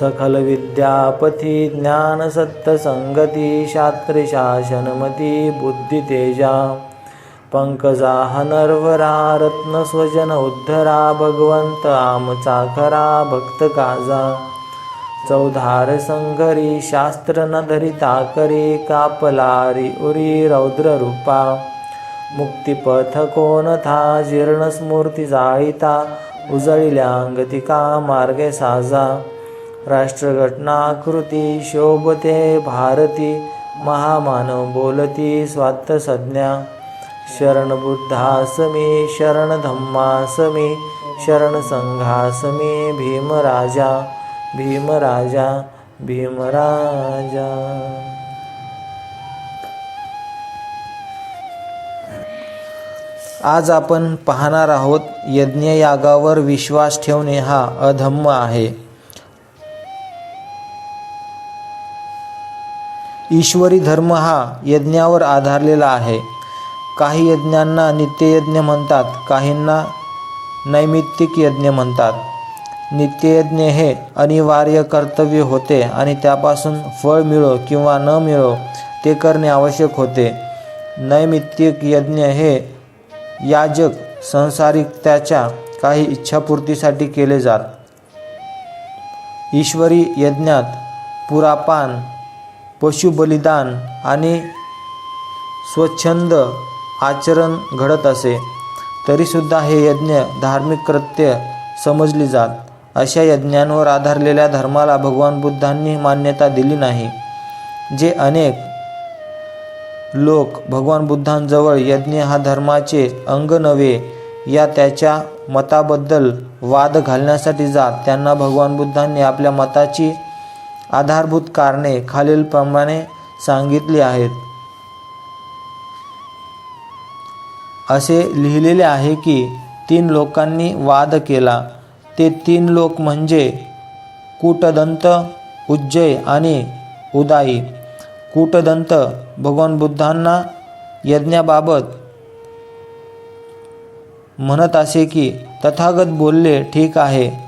सकलविद्यापथि ज्ञानसत्तसङ्गति शास्त्रशासनमति बुद्धितेजा। पङ्कजाः नर्वरा रत्नस्वजन उद्धरा भगवन्त आमचाखरा भक्तकाजा। चौधार संघरी शास्त्र न धरिता करी कापलारी उरी रौद्ररूपा। मुक्तिपथ कोणथा जीर्णस्मूर्ती जाळीता उजळिल्यांगतिका मार्गे साजा। राष्ट्रघटनाकृती शोभते भारती महामानव बोलती स्वात्त शरण शरणबुद्धासमे शरणधम्मासमे शरणसङ्घासमे भीमराजा। भीमराजा भीमराजा। आज आपण पाहणार आहोत यज्ञयागावर विश्वास ठेवणे हा अधम्म आहे. ईश्वरी धर्म हा यज्ञावर आधारलेला आहे. काही यज्ञांना नित्ययज्ञ म्हणतात काहींना नैमित्तिक यज्ञ म्हणतात. नित्ययज्ञ हे अनिवार्य कर्तव्य होते आणि त्यापासून फळ मिळो किंवा न मिळो ते करणे आवश्यक होते. नैमित्तिक यज्ञ हे याजक संसारिकत्याच्या काही इच्छापूर्तीसाठी केले जात. ईश्वरी यज्ञात पुरापान पशु बलिदान आणि स्वच्छंद आचरण घडत असे. तरीसुद्धा हे यज्ञ धार्मिक कृत्य समजली जात. अशा यज्ञांवर आधारलेल्या धर्माला भगवान बुद्धांनी मान्यता दिली नाही. जे अनेक लोक भगवान बुद्धांजवळ यज्ञ हा धर्माचे अंग नव्हे या त्याच्या मताबद्दल वाद घालण्यासाठी जात. त्यांना भगवान बुद्धांनी आपल्या मताची आधारभूत कारणे खालीलप्रमाणे सांगितली आहेत. असे लिहिलेले आहे की तीन लोकांनी वाद केला. ते तीन लोक म्हणजे कूटदंत उज्जय आणि उदाई. कूटदंत भगवान बुद्धांना यज्ञाबाबत म्हणत असे की तथागत बोलले ठीक आहे.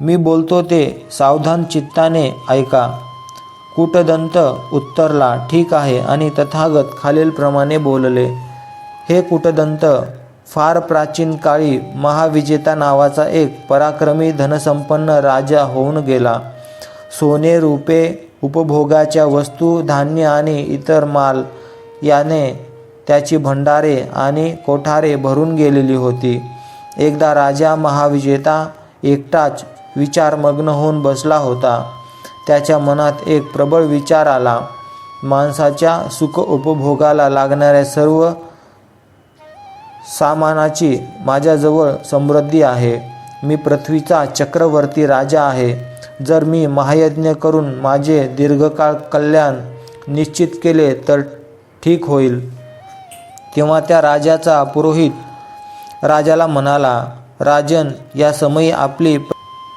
मी बोलतो ते सावधान चित्ताने ऐका. कूटदंत उत्तरला ठीक आहे आणि तथागत खालीलप्रमाणे बोलले. हे कूटदंत फार प्राचीन काळी महाविजेता नावाचा एक पराक्रमी धनसंपन्न राजा होऊन गेला. सोने रूपे उपभोगाच्या वस्तू धान्य आणि इतर माल याने त्याची भंडारे आणि कोठारे भरून गेलेली होती. एकदा राजा महाविजेता एकटाच विचारमग्न होऊन बसला होता. त्याच्या मनात एक प्रबळ विचार आला. माणसाच्या सुख उपभोगाला लागणाऱ्या सर्व सामानाची माझ्याजवळ समृद्धी आहे. मी पृथ्वीचा चक्रवर्ती राजा आहे. जर मी महायज्ञ करून माझे दीर्घकाळ कल्याण निश्चित केले तर ठीक होईल. तेव्हा त्या राजाचा पुरोहित राजाला म्हणाला राजन या समयी आपली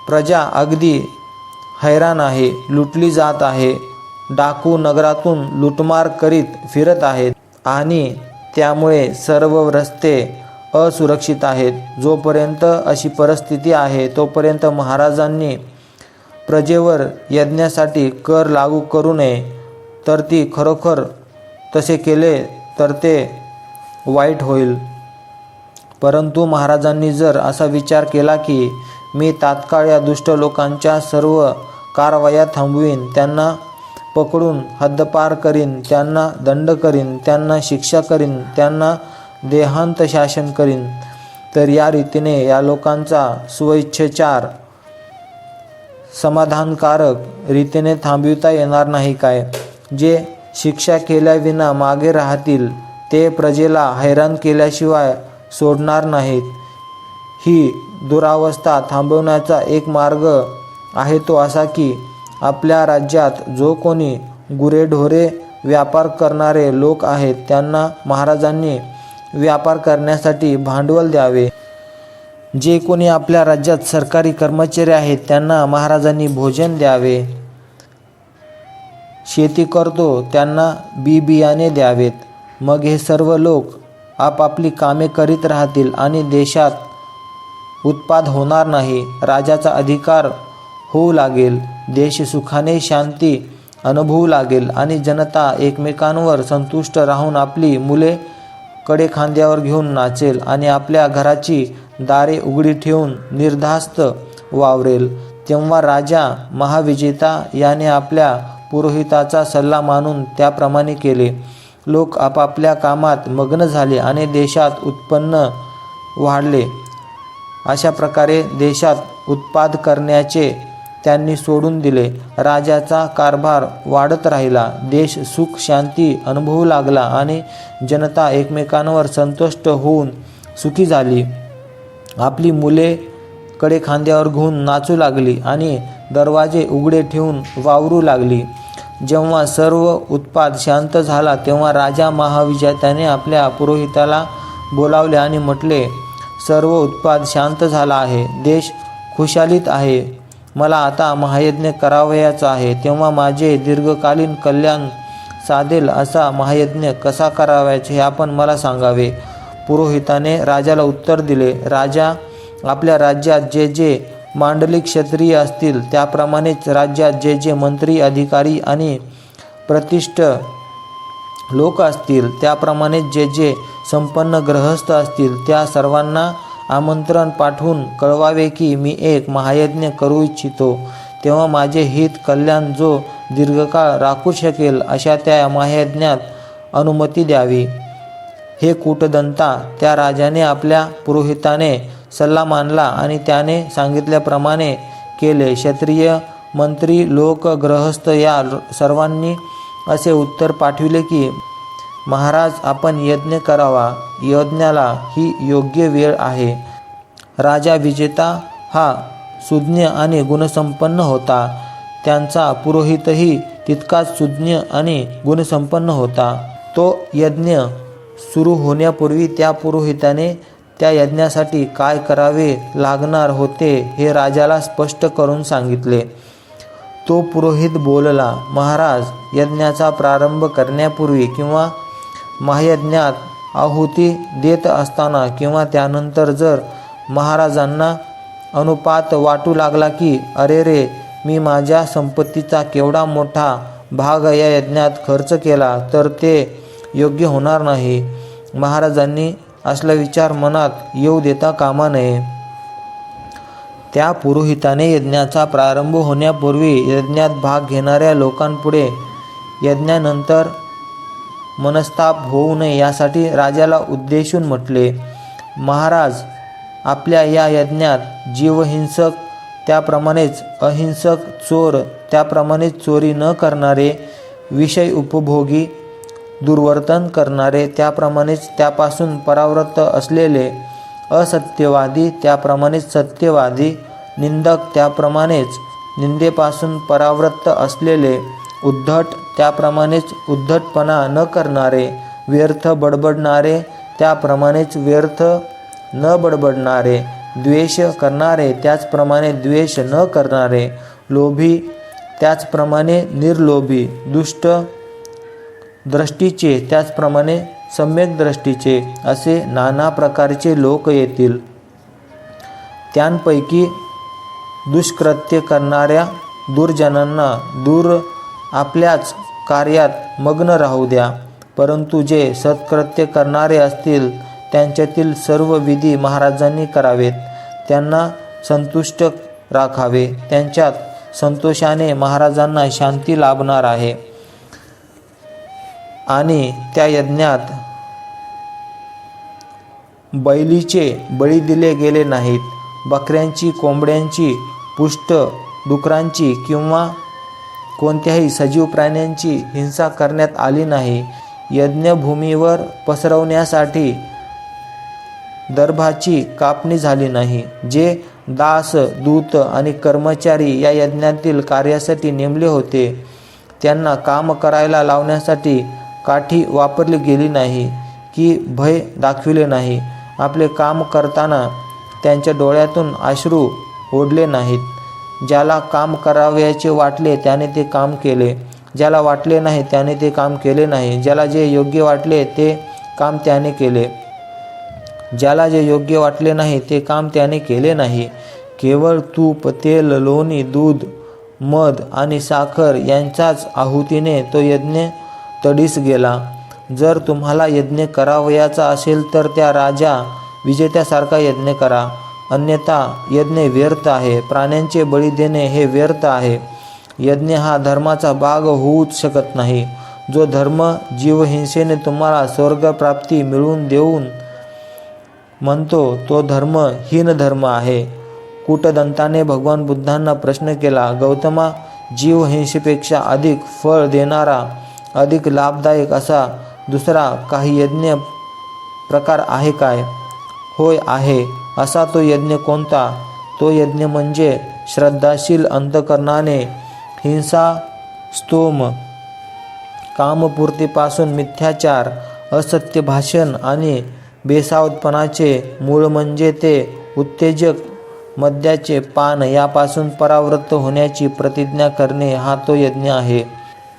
प्रजा अगदी हैराण आहे लुटली जात आहे डाकू नगरातून लुटमार करीत फिरत आहेत आणि त्यामुळे सर्व रस्ते असुरक्षित आहेत. जोपर्यंत अशी परिस्थिती आहे तोपर्यंत महाराजांनी प्रजेवर यज्ञासाठी कर लागू करू नये. तर ती खरोखर तसे केले तर ते वाईट होईल. परंतु महाराजांनी जर असा विचार केला की मी तात्काळ या दुष्ट लोकांच्या सर्व कारवाया थांबवीन त्यांना पकडून हद्दपार करीन त्यांना दंड करीन त्यांना शिक्षा करीन त्यांना देहांत शासन करीन. तर या रीतीने या लोकांचा स्वइच्छेचार समाधानकारक रीतीने थांबविता येणार नाही काय? जे शिक्षा केल्याविना मागे राहतील ते प्रजेला हैराण केल्याशिवाय सोडणार नाहीत. ही दुरावस्था थांबवण्याचा एक मार्ग आहे तो असा की आपल्या राज्यात जो कोणी गुरेढोरे व्यापार करणारे लोक आहेत त्यांना महाराजांनी व्यापार करण्यासाठी भांडवल द्यावे. जे कोणी आपल्या राज्यात सरकारी कर्मचारी आहेत त्यांना महाराजांनी भोजन द्यावे. शेती करतो त्यांना बी बियाणे द्यावेत. मग हे सर्व लोक आपापली कामे करीत राहतील आणि देशात उत्पाद होणार नाही. राजाचा अधिकार होऊ लागेल. देश सुखाने शांती अनुभवू लागेल आणि जनता एकमेकांवर संतुष्ट राहून आपली मुले कडे खांद्यावर घेऊन नाचेल आणि आपल्या घराची दारे उघडी ठेवून निर्धास्त वावरेल. तेव्हा राजा महाविजेता याने आपल्या पुरोहिताचा सल्ला मानून त्याप्रमाणे केले. लोक आपापल्या कामात मग्न झाले आणि देशात उत्पन्न वाढले. अशा प्रकारे देशात उत्पाद करण्याचे त्यांनी सोडून दिले. राजाचा कारभार वाढत राहिला. देश सुख शांती अनुभवू लागला आणि जनता एकमेकांवर संतुष्ट होऊन सुखी झाली. आपली मुले कडे खांद्यावर घेऊन नाचू लागली आणि दरवाजे उघडे ठेवून वावरू लागली. जेव्हा सर्व उत्पाद शांत झाला तेव्हा राजा महाविजयाने आपल्या पुरोहिताला बोलावले आणि म्हटले सर्व उत्पाद शांत झाला आहे. देश खुशालीत आहे. मला आता महायज्ञ करावयाचा आहे. तेव्हा माझे दीर्घकालीन कल्याण साधेल असा महायज्ञ कसा करावायचे हे आपण मला सांगावे. पुरोहिताने राजाला उत्तर दिले राजा आपल्या राज्यात जे जे मांडलिक क्षत्रिय असतील त्याप्रमाणेच राज्यात जे जे मंत्री अधिकारी आणि प्रतिष्ठ लोक असतील त्याप्रमाणेच जे जे संपन्न ग्रहस्थ असतील त्या सर्वांना आमंत्रण पाठवून कळवावे की मी एक महायज्ञ करू इच्छितो. तेव्हा माझे हित कल्याण जो दीर्घकाळ राखू शकेल अशा त्या महायज्ञात अनुमती द्यावी. हे कूटदंता त्या राजाने आपल्या पुरोहिताने सल्ला मानला आणि त्याने सांगितल्याप्रमाणे केले. क्षत्रिय मंत्री लोक ग्रहस्थ या सर्वांनी असे उत्तर पाठविले की महाराज आपण यज्ञ करावा. यज्ञाला ही योग्य वेळ आहे. राजा विजेता हा सुज्ञ आणि गुणसंपन्न होता. त्यांचा पुरोहितही तितकाच सुज्ञ आणि गुणसंपन्न होता. तो यज्ञ सुरू होण्यापूर्वी त्या पुरोहिताने त्या यज्ञासाठी काय करावे लागणार होते हे राजाला स्पष्ट करून सांगितले. तो पुरोहित बोलला महाराज यज्ञाचा प्रारंभ करण्यापूर्वी किंवा महायज्ञात आहुती देत असताना किंवा त्यानंतर जर महाराजांना अनुपात वाटू लागला की अरे रे मी माझ्या संपत्तीचा केवढा मोठा भाग या यज्ञात खर्च केला तर ते योग्य होणार नाही महाराजांनी असला विचार मनात येऊ देता कामा नये. त्या पुरोहिताने यज्ञाचा प्रारंभ होण्यापूर्वी यज्ञात भाग घेणाऱ्या लोकांपुढे यज्ञानंतर मनस्ताप होऊ नये यासाठी राजाला उद्देशून म्हटले महाराज आपल्या या यज्ञात जीवहिंसक त्याप्रमाणेच अहिंसक चोर त्याप्रमाणेच चोरी न करणारे विषय उपभोगी दुर्वर्तन करणारे त्याप्रमाणेच त्यापासून परावृत्त असलेले असत्यवादी त्याप्रमाणेच सत्यवादी निंदक त्याप्रमाणेच निंदेपासून परावृत्त असलेले उद्धट त्याप्रमाणेच उद्धटपणा न करणारे व्यर्थ बडबडणारे त्याप्रमाणेच व्यर्थ न बडबडणारे द्वेष करणारे त्याचप्रमाणे द्वेष न करणारे लोभी त्याचप्रमाणे निर्लोभी दुष्ट दृष्टीचे त्याचप्रमाणे सम्यक दृष्टीचे असे नाना प्रकारचे लोक येतील. त्यांपैकी दुष्कृत्य करणाऱ्या दुर्जनांना दूर आपल्याच कार्यात मग्न राहू द्या. परंतु जे सत्कृत्य करणारे असतील त्यांच्यातील सर्व विधी महाराजांनी करावेत. त्यांना संतुष्ट राखावे. त्यांच्यात संतोषाने महाराजांना शांती लाभणार आहे. आणि त्या यज्ञात बैलीचे बळी दिले गेले नाहीत. बकऱ्यांची कोंबड्यांची पुष्ट डुकरांची किंवा कोणत्याही सजीव प्राण्यांची हिंसा करण्यात आली नाही. यज्ञभूमीवर पसरवण्यासाठी दर्भाची कापणी झाली नाही जे दास दूत आणि कर्मचारी या यज्ञातील कार्यासाठी नेमले होते. त्यांना काम करायला लावण्यासाठी काठी वापरली गेली नाही की भय दाखविले नाही. आपले काम करताना त्यांच्या डोळ्यातून अश्रू ओढले नाहीत. ज्याला काम करावयाचे वाटले त्याने ते काम केले. ज्याला वाटले नाही त्याने ते काम केले नाही. ज्याला जे योग्य वाटले ते काम त्याने केले. ज्याला जे योग्य वाटले नाही ते काम त्याने केले नाही. केवळ तूप तेल लोणी दूध मध आणि साखर यांच्याच आहुतीने तो यज्ञ तडीस गेला. जर तुम्हाला यज्ञ करावयाचा असेल तर त्या राजा विजेत्यासारखा यज्ञ करा. अन्यथा यज्ञ व्यर्थ आहे. प्राण्यांचे बळी देणे हे व्यर्थ आहे. यज्ञ हा धर्माचा भाग होऊच शकत नाही. जो धर्म जीवहिंसेने तुम्हाला स्वर्गप्राप्ती मिळवून देऊन म्हणतो तो धर्म हीन धर्म आहे. कूटदंताने भगवान बुद्धांना प्रश्न केला गौतमा जीवहिंसेपेक्षा अधिक फळ देणारा अधिक लाभदायक असा दुसरा काही यज्ञ प्रकार आहे काय? होय आहे. असा तो यज्ञ कोणता? तो यज्ञ म्हणजे श्रद्धाशील अंतकरणाने हिंसा स्तोम कामपूर्तीपासून मिथ्याचार असत्य भाषण आणि बेसावतपणाचे मूळ म्हणजे ते उत्तेजक मद्याचे पान यापासून परावृत्त होण्याची प्रतिज्ञा करणे हा तो यज्ञ आहे.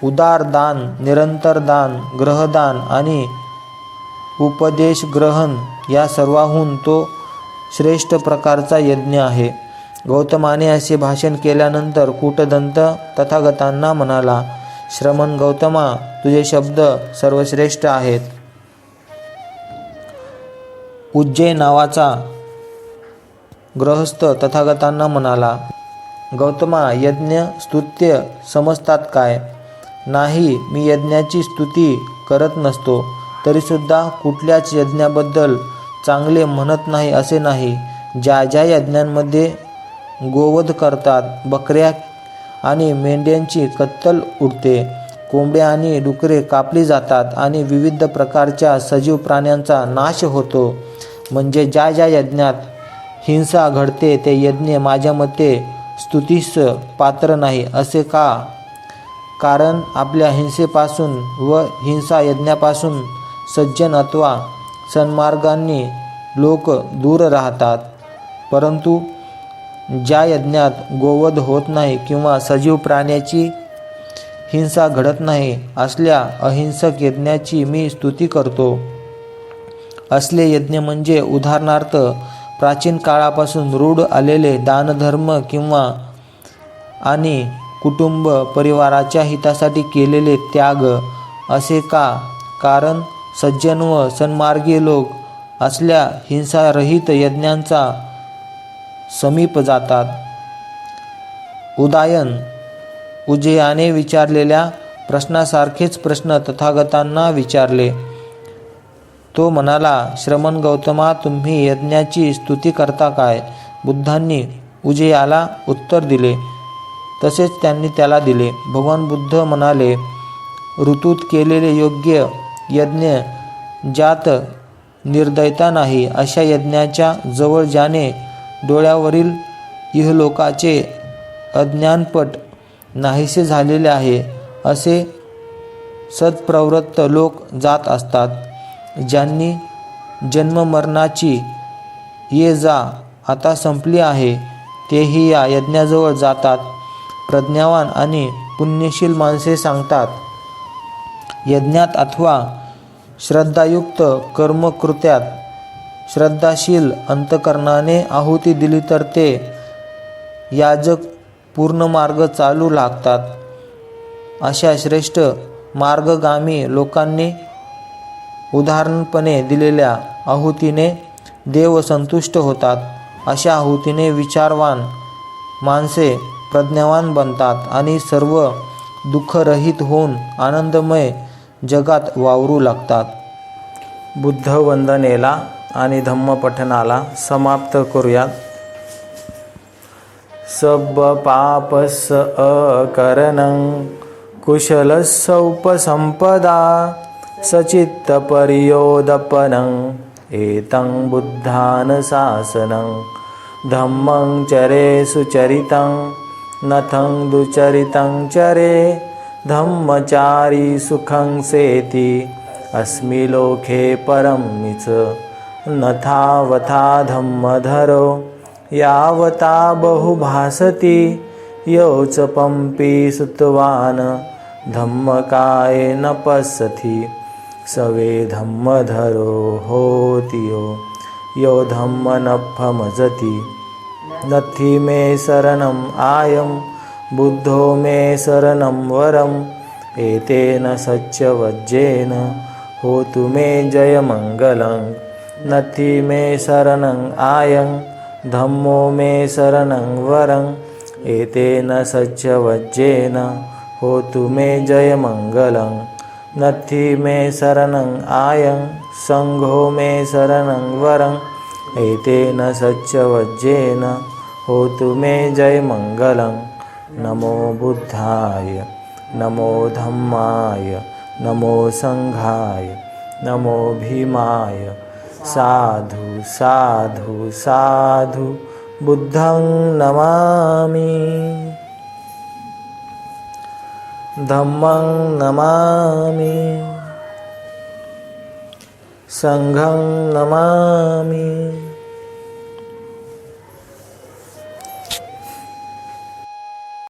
उदार दान निरंतर दान ग्रहदान आणि उपदेश ग्रहण या सर्वाहून तो श्रेष्ठ प्रकारचा यज्ञ आहे. गौतमाने असे भाषण केल्यानंतर कूटदंत तथागतांना म्हणाला श्रमण गौतमा तुझे शब्द सर्वश्रेष्ठ आहेत. उज्जय नावाचा गृहस्थ तथागतांना म्हणाला गौतमा यज्ञ स्तुत्य समजतात काय? नाही मी यज्ञाची स्तुती करत नसतो. तरीसुद्धा कुठल्याच यज्ञाबद्दल चांगले म्हणत नाही असे नाही. ज्या ज्या यज्ञांमध्ये गोवध करतात बकऱ्या आणि मेंढ्यांची कत्तल उडते कोंबड्या आणि डुकरे कापली जातात आणि विविध प्रकारच्या सजीव प्राण्यांचा नाश होतो. म्हणजे ज्या ज्या यज्ञात हिंसा घडते ते यज्ञ माझ्या मते स्तुतीस पात्र नाही. असे का? कारण आपल्या हिंसेपासून व हिंसा यज्ञापासून सज्जन अथवा सन्मार्गांनी लोक दूर राहतात. परंतु ज्या यज्ञात गोवध होत नाही किंवा सजीव प्राण्याची हिंसा घडत नाही असल्या अहिंसक यज्ञाची मी स्तुती करतो. असले यज्ञ म्हणजे उदाहरणार्थ प्राचीन काळापासून रूढ आलेले दानधर्म किंवा आणि कुटुंब परिवाराच्या हितासाठी केलेले त्याग असे का? कारण सज्जन व सन्मार्गी लोक असल्या हिंसारहित यज्ञांचा समीप जातात. उदायन उजयाने विचारलेल्या प्रश्नासारखेच प्रश्न तथागतांना विचारले. तो म्हणाला श्रमण गौतमा तुम्ही यज्ञाची स्तुती करता काय? बुद्धांनी उजयाला उत्तर दिले. तसेच त्यांनी त्याला दिले. भगवान बुद्ध म्हणाले ऋतूत केलेले योग्य यज्ञ ज्यात निर्दयता नाही अशा यज्ञाच्या जवळ जाणे डोळ्यावरील इहलोकाचे अज्ञानपट नाहीसे झालेले आहे असे सत्प्रवृत्त लोक जात असतात ज्यांनी जन्ममरणाची ये जा आता संपली आहे तेही या यज्ञाजवळ जातात प्रज्ञावान आणि पुण्यशील माणसे सांगतात यज्ञात अथवा श्रद्धायुक्त कर्मकृत्यात श्रद्धाशील अंतकरणाने आहुती दिली तर ते याजक पूर्ण मार्ग चालू लागतात. अशा श्रेष्ठ मार्गगामी लोकांनी उदाहरणपणे दिलेल्या आहुतीने देव संतुष्ट होतात. अशा आहुतीने विचारवान माणसे प्रज्ञावान बनतात आणि सर्व दुःखरहित होऊन आनंदमय जगात वावरू लागतात. बुद्ध वंदनेला आणि धम्मपठनाला समाप्त करूयात. सब पापस अकरणं कुशलसौपसंपदा सचित्तपर्योदपनं एतं बुद्धानशासनं धम्मं चरे सुचरितं नथं दुचरितं चरे धम्मचारी सुखं सेति अस्मि लोके परं निच। नथावथा धम्मधरो यावता बहुभासति योच पंपी सुतवान् धम्मकाय न पश्यति। सवे धम्मधरो होति यो। यो धम्म न भमजति नथि मे शरणम् आयं बुद्धो मे शरणं वरम् एतेन सच्चवज्जेन होतु मे जयमङ्गलं नथि मे शरणम् आयं धम्मो मे शरणं वरम् एतेन सच्चवज्जेन होतु मे जयमङ्गलं नथि मे शरणम् आयं सङ्घो मे शरणं वरम् एतेन सच्चवज्जेन होतु मे जय मङ्गलं नमो बुद्धाय नमो धम्माय नमो सङ्घाय नमो भीमाय। साधु साधु साधु बुद्धं नमामि। धम्मं नमामि। सङ्घं नमामि